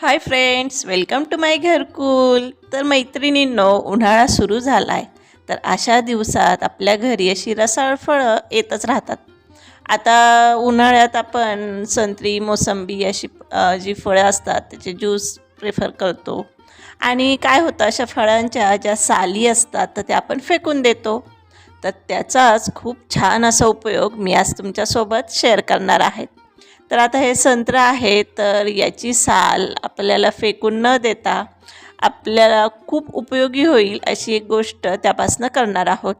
Hi friends welcome to my घरकुल. तर मैत्रिणींनो उन्हाळा सुरू झाला आहे तर अशा दिवसात आपल्या घरी अशी रसाळ फळं येतच राहतात. आता उन्हाळ्यात आपण संत्री मोसंबी अशी जी फळं असतात त्याचे ज्यूस प्रेफर करतो. आणि काय होतं अशा फळांच्या ज्या साली असतात तर त्या आपण फेकून देतो. तर त्याचाच खूप छान असा उपयोग मी आज तुमच्यासोबत शेअर करणार आहे. तर आता हे संत्र आहे तर याची साल आपल्याला फेकून न देता आपल्याला खूप उपयोगी होईल अशी एक गोष्ट त्यापासनं करणार आहोत.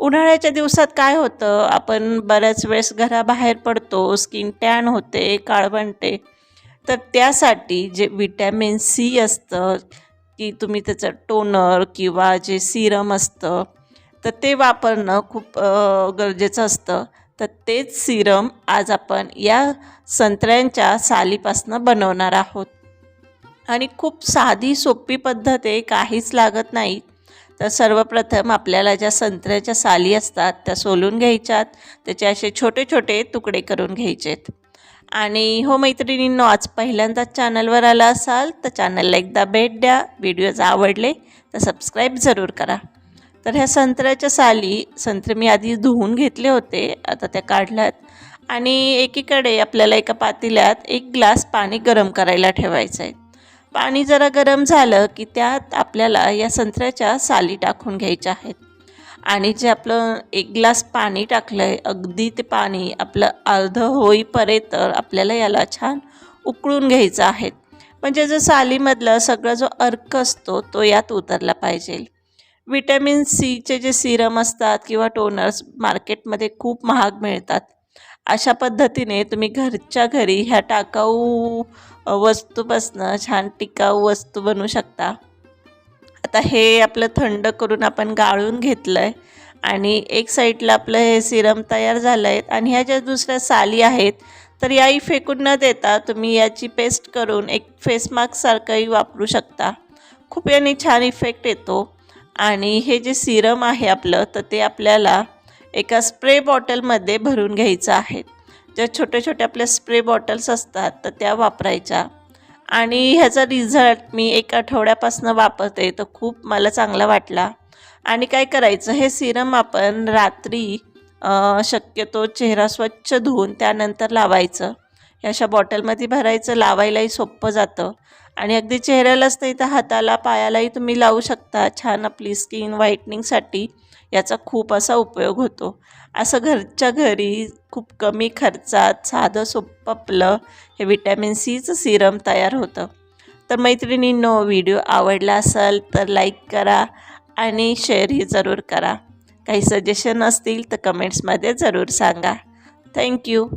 उन्हाळ्याच्या दिवसात काय होतं? आपण बऱ्याच वेळेस घराबाहेर पडतो स्किन टॅन होते काळवंटे तर त्यासाठी जे विटॅमिन सी असतं की तुम्ही त्याचं टोनर किंवा जे सिरम असतं तर ते वापरणं खूप गरजेचं असतं. तर तेच सिरम आज आपण या संत्र्यांच्या सालीपासनं बनवणार आहोत. आणि खूप साधी सोपी पद्धत आहे काहीच लागत नाही. तर सर्वप्रथम आपल्याला ज्या संत्र्याच्या साली असतात त्या सोलून घ्यायच्यात. त्याचे असे छोटे छोटे तुकडे करून घ्यायचेत. आणि हो मैत्रिणींनो आज पहिल्यांदाच चॅनलवर आला असाल तर चॅनलला एकदा भेट द्या. व्हिडिओज आवडले तर सबस्क्राईब जरूर करा. तर ह्या संत्र्याच्या साली संत्रे मी आधी धुवून घेतले होते आता त्या काढल्यात. आणि एकीकडे आपल्याला एका पातेल्यात एक ग्लास पाणी गरम करायला ठेवायचं आहे पाणी जरा गरम झालं की त्यात आपल्याला या संत्र्याच्या साली टाकून घ्यायच्या आहेत. आणि जे आपलं एक ग्लास पाणी टाकलं आहे अगदी ते पाणी आपलं अर्ध होईपर्यंत आपल्याला याला छान उकळून घ्यायचं आहे. म्हणजे जो सालीमधला सगळा जो अर्क असतो तो यात उतरला पाहिजे. विटॅमिन सीचे जे सिरम असतात किंवा टोनर्स मार्केटमध्ये खूप महाग मिळतात. अशा पद्धतीने तुम्ही घरच्या घरी ह्या टाकाऊ वस्तूपासनं छान टिकाऊ वस्तू बनवू शकता. आता हे आपलं थंड करून आपण गाळून घेतलं आहे आणि एक साईडला आपलं हे सिरम तयार झालं आहे आणि ह्या ज्या दुसऱ्या साली आहेत तर याही फेकून न देता तुम्ही याची पेस्ट करून एक फेस मास्कसारखंही वापरू शकता. खूप याने छान इफेक्ट येतो. आणि हे जे सिरम आहे आपलं तर ते आपल्याला एका स्प्रे बॉटलमध्ये भरून घ्यायचं आहे. ज्या छोट्या छोट्या आपल्या स्प्रे बॉटल्स असतात तर त्या वापरायच्या. आणि ह्याचा रिझल्ट मी एक आठवड्यापासून वापरते तर खूप मला चांगला वाटला. आणि काय करायचं हे सिरम आपण रात्री शक्यतो चेहरा स्वच्छ धुवून त्यानंतर लावायचं. अशा बॉटलमध्ये भरायचं लावायलाही सोपं जातं. आणि अगदी चेहऱ्यालाच नाही तर हाताला पायालाही तुम्ही लावू शकता. छान आपली स्किन व्हाईटनिंगसाठी याचा खूप असा उपयोग होतो. असं घरच्या घरी खूप कमी खर्चात साधं सोपं आपलं हे विटॅमिन सीचं सिरम तयार होतं. तर मैत्रिणींनो व्हिडिओ आवडला असेल तर लाईक करा आणि शेअरही जरूर करा. काही सजेशन असतील तर कमेंट्समध्ये जरूर सांगा. थँक्यू.